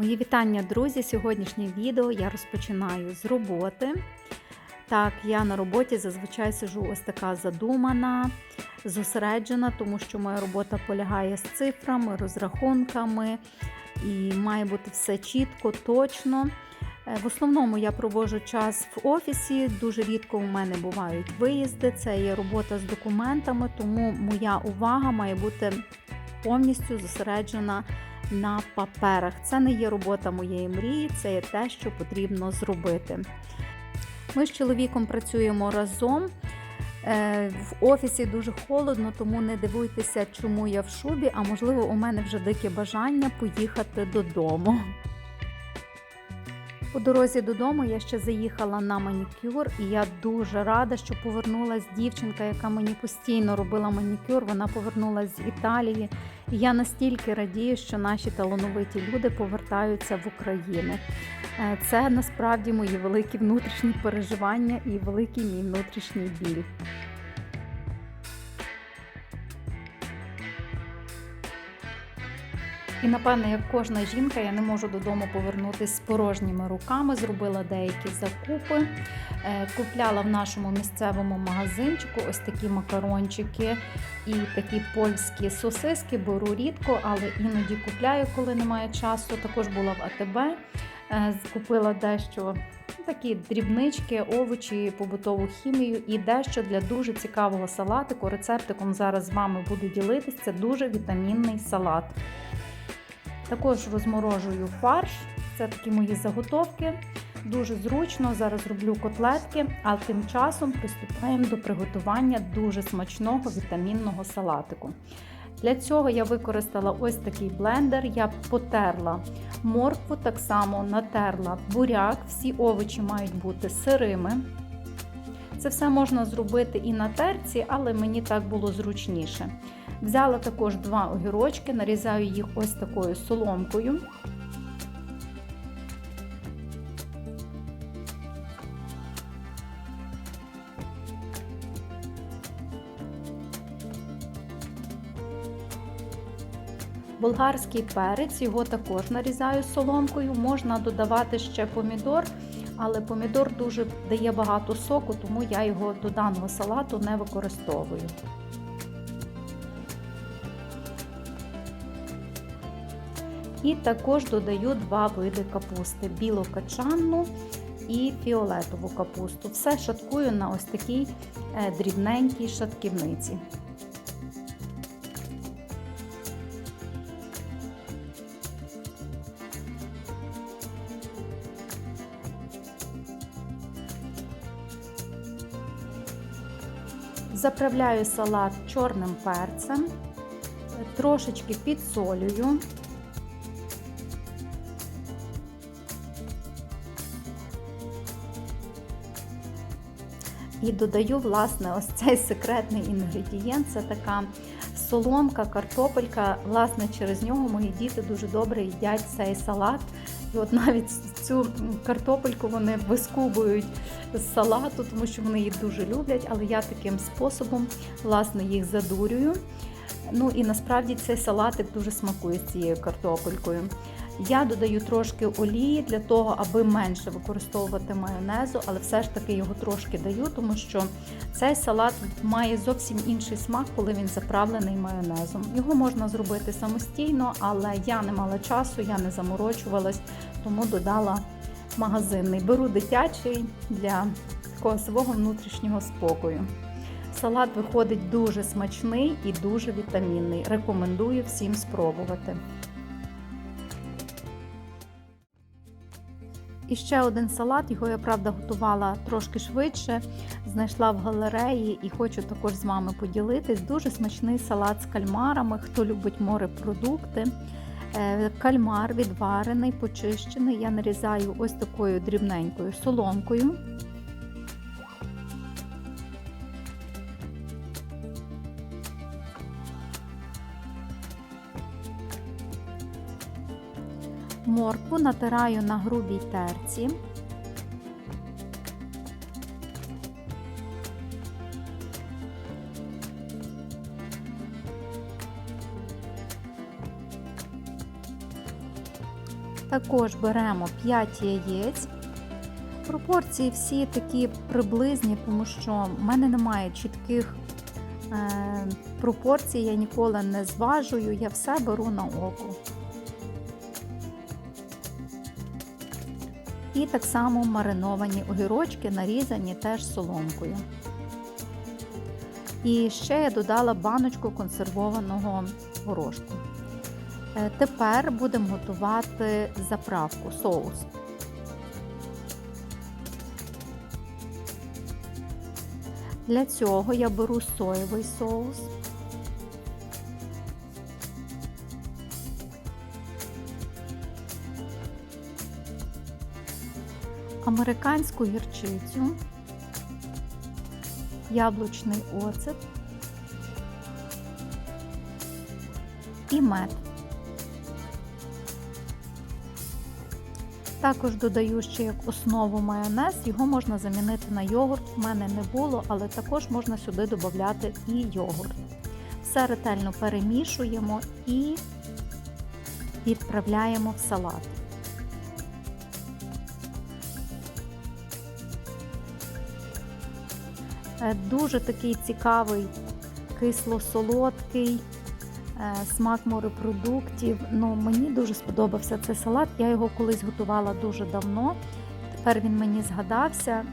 Мої вітання, друзі! Сьогоднішнє відео я розпочинаю з роботи. Так, я на роботі зазвичай сижу ось така задумана, зосереджена, тому що моя робота полягає з цифрами, розрахунками і має бути все чітко, точно. Е, В основному я проводжу час в офісі. Дуже рідко у мене бувають виїзди. Це є робота з документами, тому моя увага має бути повністю зосереджена на паперах. Це не є робота моєї мрії, це є те, що потрібно зробити. Ми з чоловіком працюємо разом. Е, В офісі дуже холодно, тому не дивуйтеся, чому я в шубі, а можливо, у мене вже дике бажання поїхати додому. По дорозі додому я ще заїхала на манікюр, і я дуже рада, що повернулася дівчинка, яка мені постійно робила манікюр. Вона повернулася з Італії. І я настільки радію, що наші талановиті люди повертаються в Україну. Е, Це насправді мої великі внутрішні переживання і великий мій внутрішній біль. І напевне, як кожна жінка, я не можу додому повернутися з порожніми руками. Зробила деякі закупи, Е, купляла в нашому місцевому магазинчику ось такі макарончики і такі польські сосиски. Беру рідко, але іноді купляю, коли немає часу. Також була в АТБ. Е, Купила дещо такі дрібнички, овочі, побутову хімію і дещо для дуже цікавого салатику. Рецептиком зараз з вами буду ділитись. Це дуже вітамінний салат. Також розморожую фарш, це такі мої заготовки. Дуже зручно, зараз роблю котлетки, а тим часом приступаємо до приготування дуже смачного вітамінного салатику. Для цього я використала ось такий блендер. Я потерла моркву, так само натерла буряк, всі овочі мають бути сирими. Це все можна зробити і на терці, але мені так було зручніше. Взяла також два огірочки, нарізаю їх ось такою соломкою. Болгарський перець, його також нарізаю соломкою. Можна додавати ще помідор, але помідор дуже дає багато соку, тому я його до даного салату не використовую. І також додаю два види капусти: білокачанну і фіолетову капусту. Все шаткую на ось такій е, дрібненькій шатківниці. Заправляю салат чорним перцем, трошечки підсолюю. І додаю, власне, ось цей секретний інгредієнт. Це така соломка, картопелька. Власне, через нього мої діти дуже добре їдять цей салат. І от навіть цю картопельку вони вискубують з салату, тому що вони її дуже люблять, але я таким способом власне, їх задурюю. Ну і насправді цей салатик дуже смакує з цією картопелькою. Я додаю трошки олії для того, аби менше використовувати майонезу, але все ж таки його трошки даю, тому що цей салат має зовсім інший смак, коли він заправлений майонезом. Його можна зробити самостійно, але я не мала часу, я не заморочувалась, тому додала магазинний. Беру дитячий для такого свого внутрішнього спокою. Салат виходить дуже смачний і дуже вітамінний. Рекомендую всім спробувати. І ще один салат, його я правда готувала трошки швидше, знайшла в галереї і хочу також з вами поділитись. Дуже смачний салат з кальмарами. Хто любить морепродукти. Е, Кальмар відварений, почищений. Я нарізаю ось такою дрібненькою соломкою. Моркву натираю на грубій терці. Також беремо 5 яєць. Пропорції всі такі приблизні, тому що в мене немає чітких е, пропорцій, я ніколи не зважую, я все беру на око. І так само мариновані огірочки, нарізані теж соломкою. І ще я додала баночку консервованого горошку. Е, Тепер будемо готувати заправку, соус. Для цього я беру соєвий соус. Американську гірчицю, яблучний оцет і мед. Також додаю ще як основу майонез, його можна замінити на йогурт. У мене не було, але також можна сюди додати і йогурт. Все ретельно перемішуємо і відправляємо в салат. Дуже такий цікавий, кисло-солодкий е, смак морепродуктів. Ну, мені дуже сподобався цей салат. Я його колись готувала дуже давно. Тепер він мені згадався.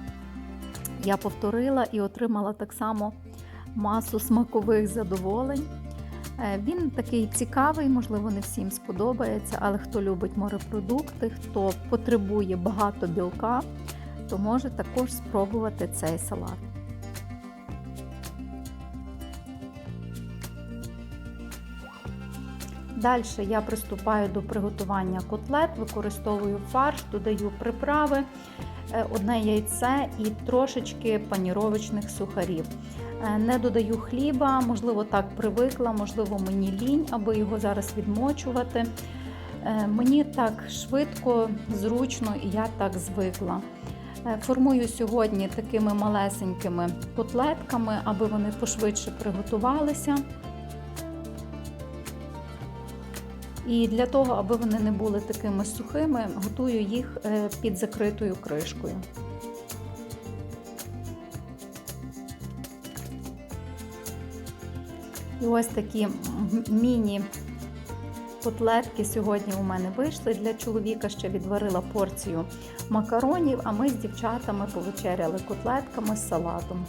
Я повторила і отримала так само масу смакових задоволень. Е, Він такий цікавий, можливо, не всім сподобається, але хто любить морепродукти, хто потребує багато білка, то може також спробувати цей салат. Далі я приступаю до приготування котлет, використовую фарш, додаю приправи, е, одне яйце і трошечки паніровочних сухарів. Е, Не додаю хліба, можливо, так привикла, можливо, мені лінь, аби його зараз відмочувати. Е, Мені так швидко, зручно і я так звикла. Формую сьогодні такими малесенькими котлетками, аби вони пошвидше приготувалися. І для того, аби вони не були такими сухими, готую їх е, під закритою кришкою. І ось такі міні котлетки сьогодні у мене вийшли. Для чоловіка ще відварила порцію макаронів, а ми з дівчатами повечеряли котлетками з салатом.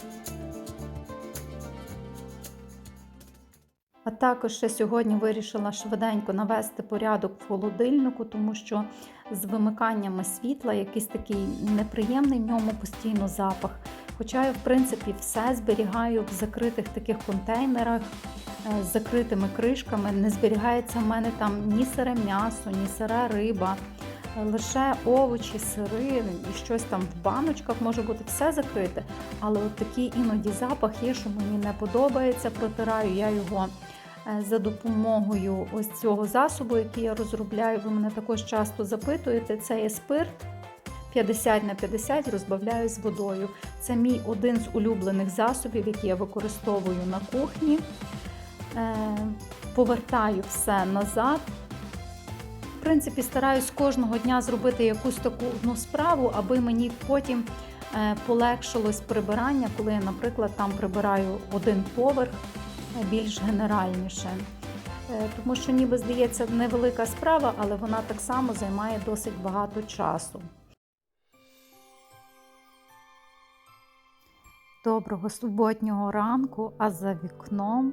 Також ще сьогодні вирішила швиденько навести порядок в холодильнику, тому що з вимиканнями світла якийсь такий неприємний в ньому постійно запах. Хоча я, в принципі, все зберігаю в закритих таких контейнерах е, з закритими кришками. Не зберігається в мене там ні сире м'ясо, ні сира риба, е, лише овочі, сири і щось там в баночках може бути все закрите. Але от такий іноді запах є, що мені не подобається. Протираю я його за допомогою ось цього засобу, який я розробляю. Ви мене також часто запитуєте. Це є спирт. 50 на 50 розбавляю з водою. Це мій один з улюблених засобів, який я використовую на кухні. Е, Повертаю все назад. В принципі, стараюсь кожного дня зробити якусь таку одну справу, аби мені потім е, полегшилось прибирання, коли я, наприклад, там прибираю один поверх е, більш генеральніше. Е, Тому що, ніби здається, невелика справа, але вона так само займає досить багато часу. Доброго суботнього ранку, а за вікном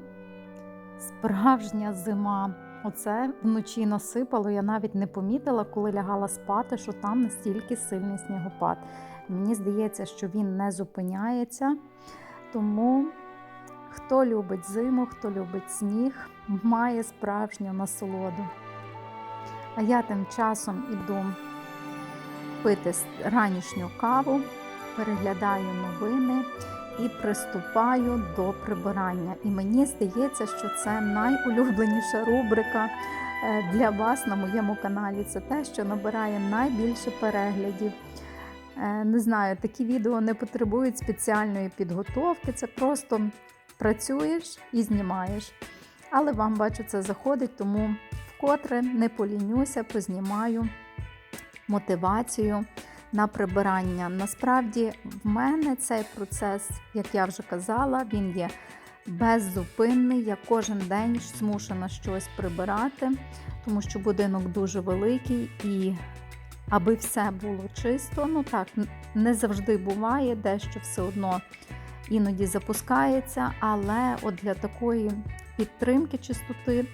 справжня зима. Оце вночі насипало, я навіть не помітила, коли лягала спати, що там настільки сильний снігопад. Мені здається, що він не зупиняється. Тому хто любить зиму, хто любить сніг, має справжню насолоду. А я тим часом іду пити ранішню каву, переглядаю новини і приступаю до прибирання. І мені здається, що це найулюбленіша рубрика е, для вас на моєму каналі. Це те, що набирає найбільше переглядів. Е, Не знаю, такі відео не потребують спеціальної підготовки. Це просто працюєш і знімаєш. Але вам бачу, це заходить, тому вкотре не полінюся, познімаю мотивацію на прибирання. Насправді, в мене цей процес, як я вже казала, він є беззупинний. Я кожен день змушена щось прибирати, тому що будинок дуже великий і аби все було чисто, ну так, не завжди буває, дещо все одно іноді запускається, але от для такої підтримки чистоти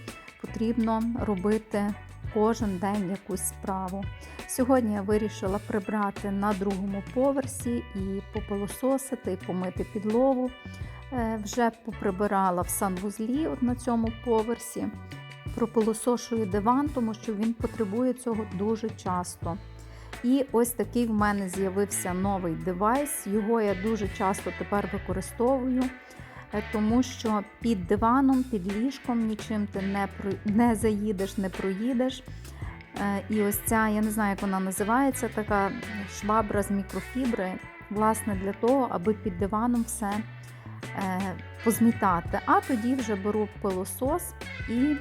потрібно робити кожен день якусь справу. Сьогодні я вирішила прибрати на другому поверсі і попилососити, і помити підлогу. Е, Вже поприбирала в санвузлі от на цьому поверсі. Пропилосошую диван, тому що він потребує цього дуже часто. І ось такий в мене з'явився новий девайс. Його я дуже часто тепер використовую, е, тому що під диваном, під ліжком нічим ти не, не заїдеш, не проїдеш. Е, І ось ця, я не знаю, як вона називається, така швабра з мікрофібри, власне, для того, аби під диваном все е, позмітати. А тоді вже беру пилосос і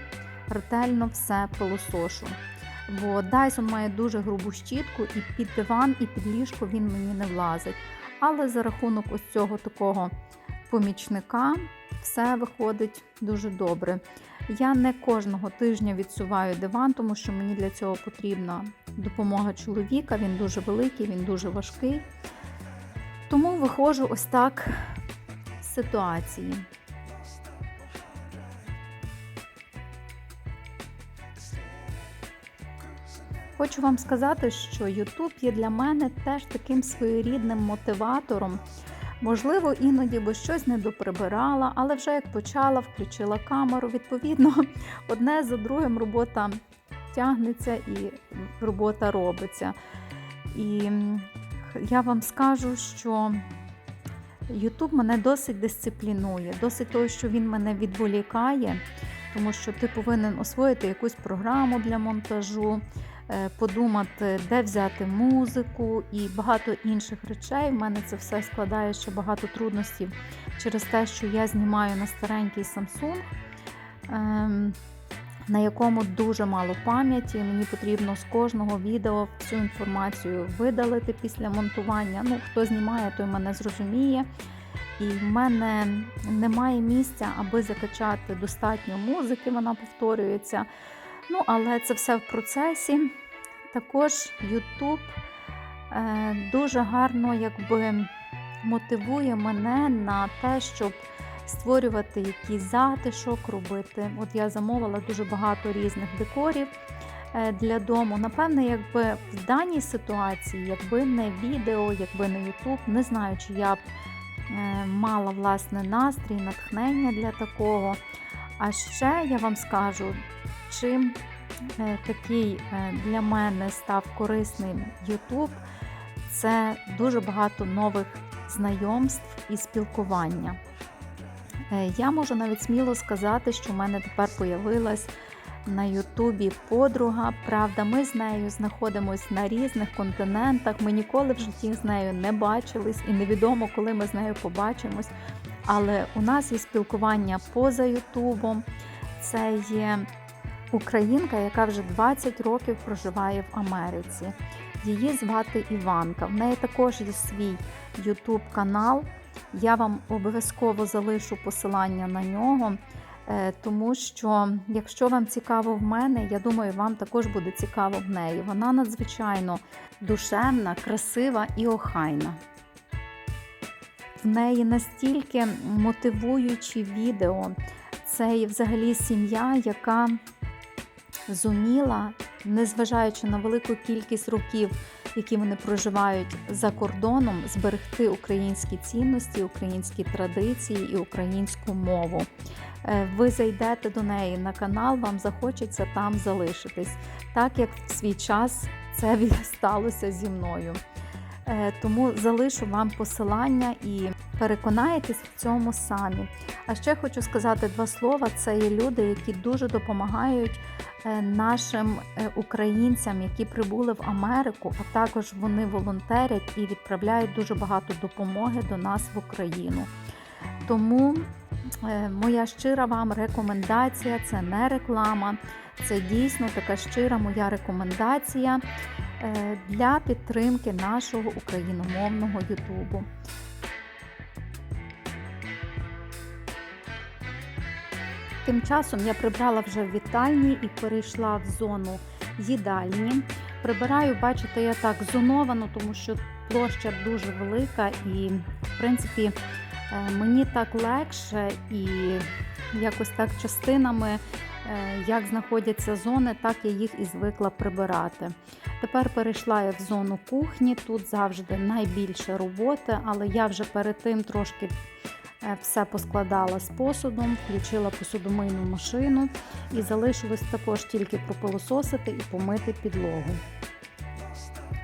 ретельно все пилосошу. Бо Dyson має дуже грубу щітку, і під диван, і під ліжко він мені не влазить. Але за рахунок ось цього такого помічника все виходить дуже добре. Я не кожного тижня відсуваю диван, тому що мені для цього потрібна допомога чоловіка. Він дуже великий, він дуже важкий. Тому виходжу ось так з ситуації. Хочу вам сказати, що YouTube є для мене теж таким своєрідним мотиватором. Можливо, іноді би щось не доприбирала, але вже як почала, включила камеру. Відповідно, одне за другим робота тягнеться і робота робиться. І я вам скажу, що YouTube мене досить дисциплінує, досить того, що він мене відволікає, тому що ти повинен освоїти якусь програму для монтажу. Подумати, де взяти музику і багато інших речей. В мене це все складає ще багато трудностей через те, що я знімаю на старенький Samsung, на якому дуже мало пам'яті. Мені потрібно з кожного відео всю інформацію видалити після монтування. Ну, хто знімає, той мене зрозуміє. І в мене немає місця, аби закачати достатньо музики, вона повторюється. Ну, але це все в процесі. Також YouTube е, дуже гарно якби мотивує мене на те, щоб створювати якийсь затишок, робити. От я замовила дуже багато різних декорів е, для дому. Напевне, якби в даній ситуації, якби не відео, якби не YouTube, не знаю, чи я б е, мала власне настрій, натхнення для такого. А ще я вам скажу, чим такий для мене став корисним YouTube, це дуже багато нових знайомств і спілкування. Я можу навіть сміло сказати, що в мене тепер появилась на Ютубі подруга. Правда, ми з нею знаходимося на різних континентах. Ми ніколи в житті з нею не бачились, і невідомо, коли ми з нею побачимось. Але у нас є спілкування поза Ютубом. Це є українка, яка вже 20 років проживає в Америці. Її звати Іванка. В неї також є свій YouTube канал. Я вам обов'язково залишу посилання на нього, е, тому що, якщо вам цікаво в мене, я думаю, вам також буде цікаво в неї. Вона надзвичайно душевна, красива і охайна. В неї настільки мотивуючі відео. Це взагалі сім'я, яка зуміла, незважаючи на велику кількість років, які вони проживають за кордоном, зберегти українські цінності, українські традиції і українську мову. Е, ви зайдете до неї на канал, вам захочеться там залишитись, так як в свій час це сталося зі мною. Е, тому залишу вам посилання і переконаєтесь в цьому самі. А ще хочу сказати два слова: це є люди, які дуже допомагають е, нашим е, українцям, які прибули в Америку, а також вони волонтерять і відправляють дуже багато допомоги до нас в Україну. Тому моя щира вам рекомендація це не реклама, це дійсно така щира моя рекомендація. Е, для підтримки нашого україномовного Ютубу. Тим часом я прибрала вже вітальні і перейшла в зону їдальні. Прибираю, бачите, я так зоновано, тому що площа дуже велика, і, в принципі, е, мені так легше і якось так частинами, як знаходяться зони, так я їх і звикла прибирати. Тепер перейшла я в зону кухні. Тут завжди найбільше роботи, але я вже перед тим трошки е, все поскладала з посудом, включила посудомийну машину і залишилось також тільки пропилососити і помити підлогу.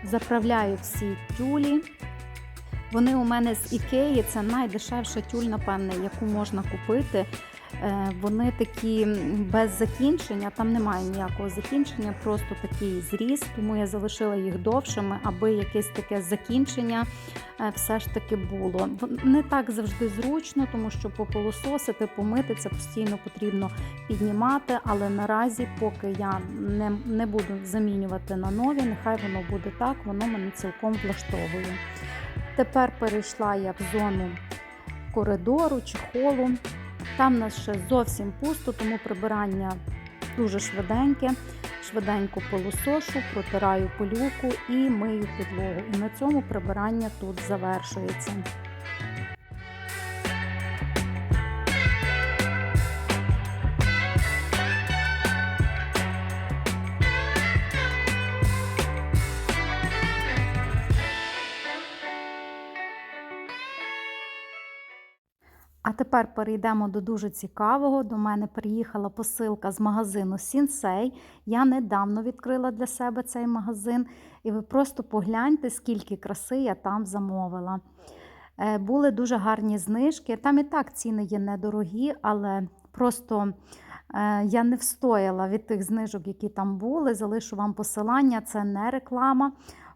Заправляю всі тюлі. Вони у мене з Ікеї, це найдешевша тюль, напевне, яку можна купити. Е, Вони такі без закінчення, там немає ніякого закінчення, просто такий зріз, тому я залишила їх довшими, аби якесь таке закінчення е, все ж таки було. Не так завжди зручно, тому що попилососити, помити це постійно потрібно піднімати, але наразі, поки я не, не буду замінювати на нові, нехай воно буде так, воно мене цілком влаштовує. Тепер перейшла я в зону коридору чи холу. Там у нас ще зовсім пусто, тому прибирання дуже швиденьке. Швиденько полосошу, протираю полюку і мию підлогу. І на цьому прибирання тут завершується. Тепер перейдемо до дуже цікавого. До мене приїхала посилка з магазину Сінсей. Я недавно відкрила для себе цей магазин, і ви просто погляньте, скільки краси я там замовила. Е, Були дуже гарні знижки. Там і так ціни є недорогі, але просто е, я не встояла від тих знижок, які там були. Залишу вам посилання, це не реклама.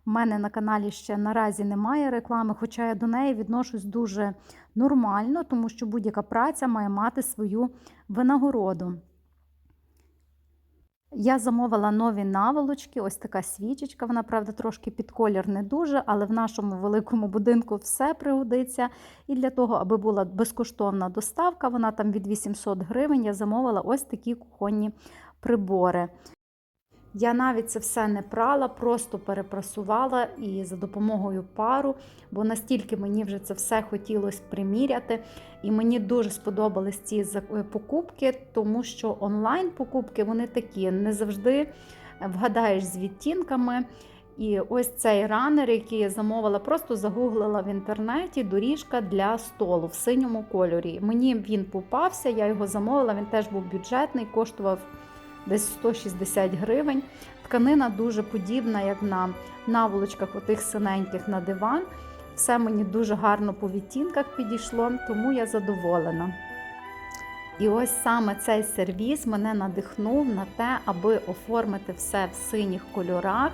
У мене на каналі ще наразі немає реклами, хоча я до неї відношусь дуже нормально, тому що будь-яка праця має мати свою винагороду. Я замовила нові наволочки, ось така свічечка. Вона, правда, трошки під колір не дуже, але в нашому великому будинку все пригодиться. І для того, аби була безкоштовна доставка, вона там від 800 гривень, я замовила ось такі кухонні прибори. Я навіть це все не прала, просто перепрасувала і за допомогою пару, бо настільки мені вже це все хотілося приміряти. І мені дуже сподобались ці покупки, тому що онлайн-покупки вони такі не завжди вгадаєш з відтінками. І ось цей ранер, який я замовила, просто загуглила в інтернеті доріжка для столу в синьому кольорі. Мені він попався, я його замовила, він теж був бюджетний, коштував десь 160 гривень. Тканина дуже подібна, як на наволочках отих синеньких на диван. Все мені дуже гарно по відтінках підійшло, тому я задоволена. І ось саме цей сервіс мене надихнув на те, аби оформити все в синіх кольорах.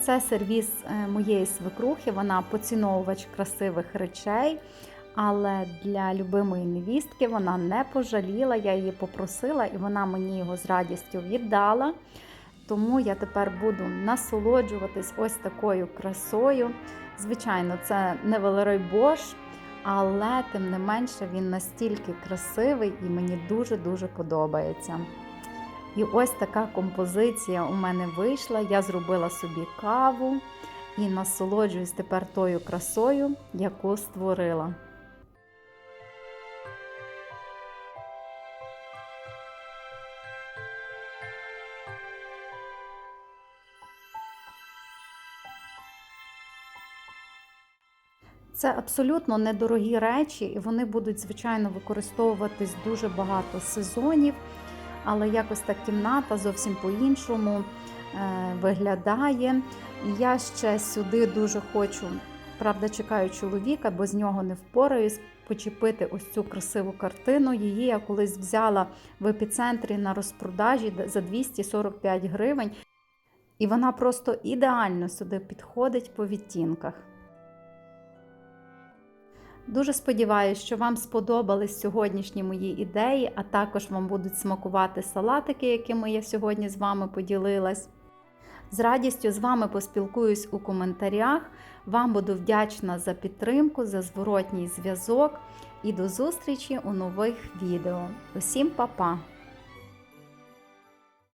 Це сервіс моєї свекрухи, вона поціновувач красивих речей. Але для любимої невістки вона не пожаліла, я її попросила, і вона мені його з радістю віддала. Тому я тепер буду насолоджуватись ось такою красою. Звичайно, це не Валерой Бош, але тим не менше він настільки красивий і мені дуже-дуже подобається. І ось така композиція у мене вийшла. Я зробила собі каву і насолоджуюсь тепер тою красою, яку створила. Це абсолютно недорогі речі, і вони будуть, звичайно, використовуватись дуже багато сезонів, але якось та кімната зовсім по-іншому е, виглядає. Я ще сюди дуже хочу, правда, чекаю чоловіка, бо з нього не впораюсь, почепити ось цю красиву картину. Її я колись взяла в епіцентрі на розпродажі за 245 гривень. І вона просто ідеально сюди підходить по відтінках. Дуже сподіваюся, що вам сподобались сьогоднішні мої ідеї, а також вам будуть смакувати салатики, якими я сьогодні з вами поділилась. З радістю з вами поспілкуюсь у коментарях. Вам буду вдячна за підтримку, за зворотній зв'язок і до зустрічі у нових відео. Усім па-па!